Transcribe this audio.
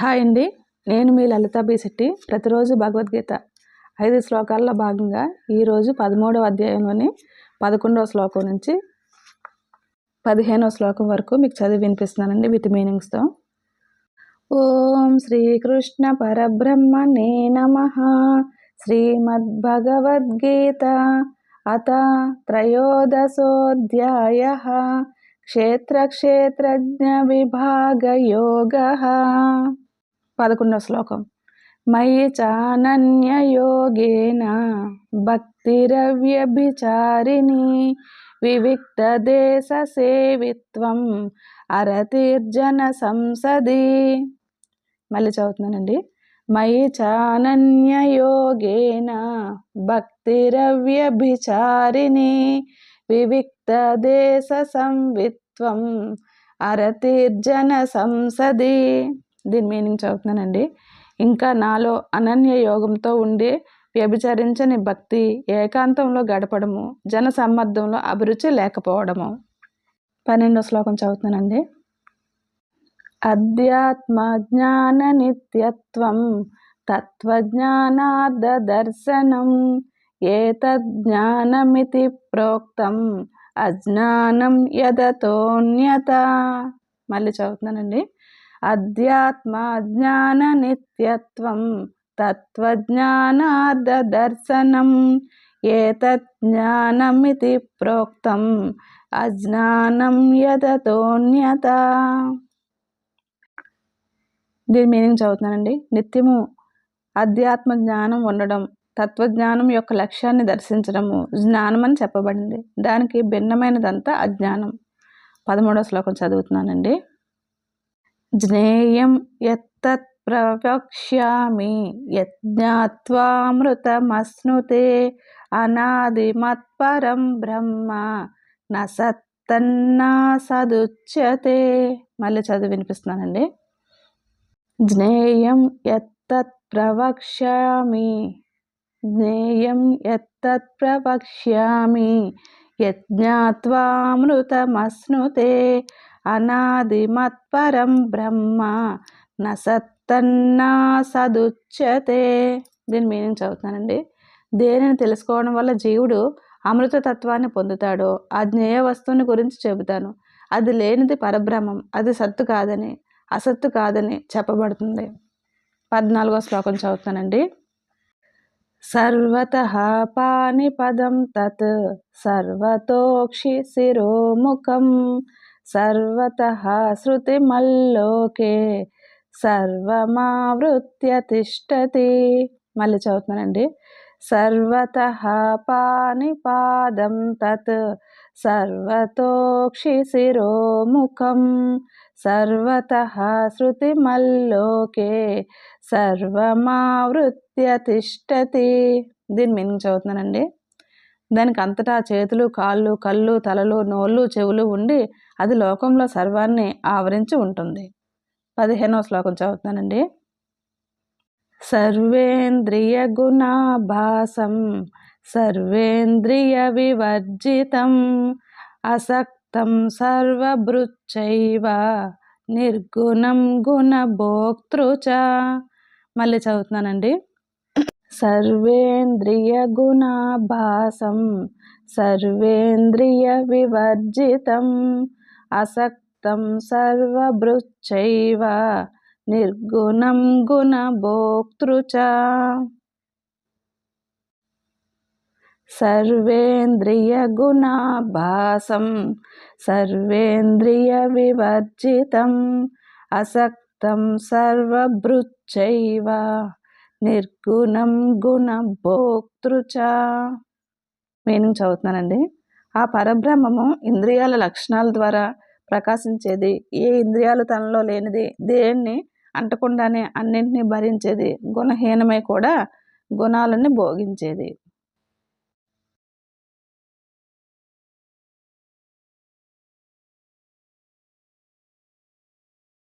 Hi అండి. నేను మీ లలితాబీ B Shetty. ప్రతిరోజు భగవద్గీత ఐదు శ్లోకాల్లో భాగంగా ఈరోజు పదమూడవ అధ్యాయంలోని పదకొండవ శ్లోకం నుంచి పదిహేనవ శ్లోకం వరకు మీకు చదివి వినిపిస్తున్నానండి విత్ మీనింగ్స్తో. ఓం శ్రీకృష్ణ పరబ్రహ్మణే నమ. శ్రీమద్భగవద్గీత అత త్రయోదశోధ్యాయ. క్షేత్రక్షేత్రజ్ఞ పదకొండవ శ్లోకం. మయి చానన్యయోగేన భక్తిరవ్యభిచారిణి వివిక్తదేశ సేవిత్వం అరతీర్జన సంసది. మళ్ళీ చదువుతున్నానండి. మయి చానన్యయోగేన భక్తిరవ్యభిచారిణి వివిక్తదేశ సంవిత్వం అరతీర్జన సంసది. దీని మీనింగ్ చదువుతున్నానండి. ఇంకా నాలో అనన్య యోగంతో ఉండే వ్యభిచరించని భక్తి ఏకాంతంలో గడపడము జన సమ్మర్దంలో అభిరుచి లేకపోవడము. పన్నెండో శ్లోకం చదువుతున్నానండి. అధ్యాత్మ జ్ఞాన నిత్యత్వం తత్వజ్ఞానార్థ దర్శనం ఏతజ్ఞానమితి ప్రోక్తం అజ్ఞానం యదతోన్యత. మళ్ళీ చదువుతున్నానండి. అధ్యాత్మ జ్ఞాన నిత్యత్వం తత్వజ్ఞానార్థ దర్శనం ఏతజ్ఞానమితి ప్రోక్తం అజ్ఞానం యదతోన్యత. దీని మీనింగ్ చదువుతున్నానండి. నిత్యము అధ్యాత్మ జ్ఞానం ఉండడం తత్వజ్ఞానం యొక్క లక్ష్యాన్ని దర్శించడము జ్ఞానం అని చెప్పబడింది. దానికి భిన్నమైనదంతా అజ్ఞానం. పదమూడవ శ్లోకం చదువుతున్నానండి. జ్ఞేయం ఎత్తత్ ప్రవక్ష్యామి యజ్ఞాత్వామృతమశ్నుతే అనాదిమత్పరం బ్రహ్మ నసత్తన్నా సదుచ్యతే మళ్ళీ చదివి వినిపిస్తున్నానండి. జ్ఞేయం ఎత్తత్ ప్రవక్ష్యామి జ్ఞేయం ఎత్తత్ ప్రవక్ష్యామి యజ్ఞాత్వామృతమశ్నుతే అనాదిమత్పరం బ్రహ్మ నసత్తన్నా సదుచ్యతే. దీని మీనింగ్ చదువుతానండి దేనిని తెలుసుకోవడం వల్ల జీవుడు అమృతతత్వాన్ని పొందుతాడో ఆ జ్ఞేయ వస్తువుని గురించి చెబుతాను. అది లేనిది పరబ్రహ్మం అది సత్తు కాదని అసత్తు కాదని చెప్పబడుతుంది. పద్నాలుగో శ్లోకం చదువుతానండి. సర్వత పానిపదం తత్ సర్వతోక్షి శిరోముఖం. సర్వత శృతిమల్లోకే సర్వమావృత్య తిష్టతి మళ్ళీ చదువుతున్నానండి. సర్వత పానిపాదం తత్ సర్వతోక్షి శిరోముఖం సర్వత శృతిమల్లోకే సర్వమావృత్య తిష్టతి దీన్ని మీనింగ్ చదువుతున్నానండి. దానికి అంతటా చేతులు కాళ్ళు కళ్ళు తలలు నోళ్ళు చెవులు ఉండి అది లోకంలో సర్వాన్ని ఆవరించి ఉంటుంది. పదిహేనవ శ్లోకం చదువుతున్నానండి. సర్వేంద్రియ గుణాభాసం సర్వేంద్రియ వివర్జితం అసక్తం సర్వభృచ్చైవ నిర్గుణం గుణభోక్తృచ. చ మళ్ళీ చదువుతున్నానండి. సర్వేంద్రియ గుణాభాసం సర్వేంద్రియ వివర్జితం అసక్తం సర్వభృచ్చైవ నిర్గుణం గుణభోక్తృచ. చ సర్వేంద్రియ గుణాభాసం సర్వేంద్రియ వివర్జితం అసక్తం సర్వభృచ్చైవ. నిర్గుణం గుణ భోక్తృచ మీనింగ్ చదువుతున్నానండి. ఆ పరబ్రహ్మము ఇంద్రియాల లక్షణాల ద్వారా ప్రకాశించేది. ఏ ఇంద్రియాలు తనలో లేనిది దేన్ని అంటకుండానే అన్నింటినీ భరించేది. గుణహీనమై కూడా గుణాలని భోగించేది.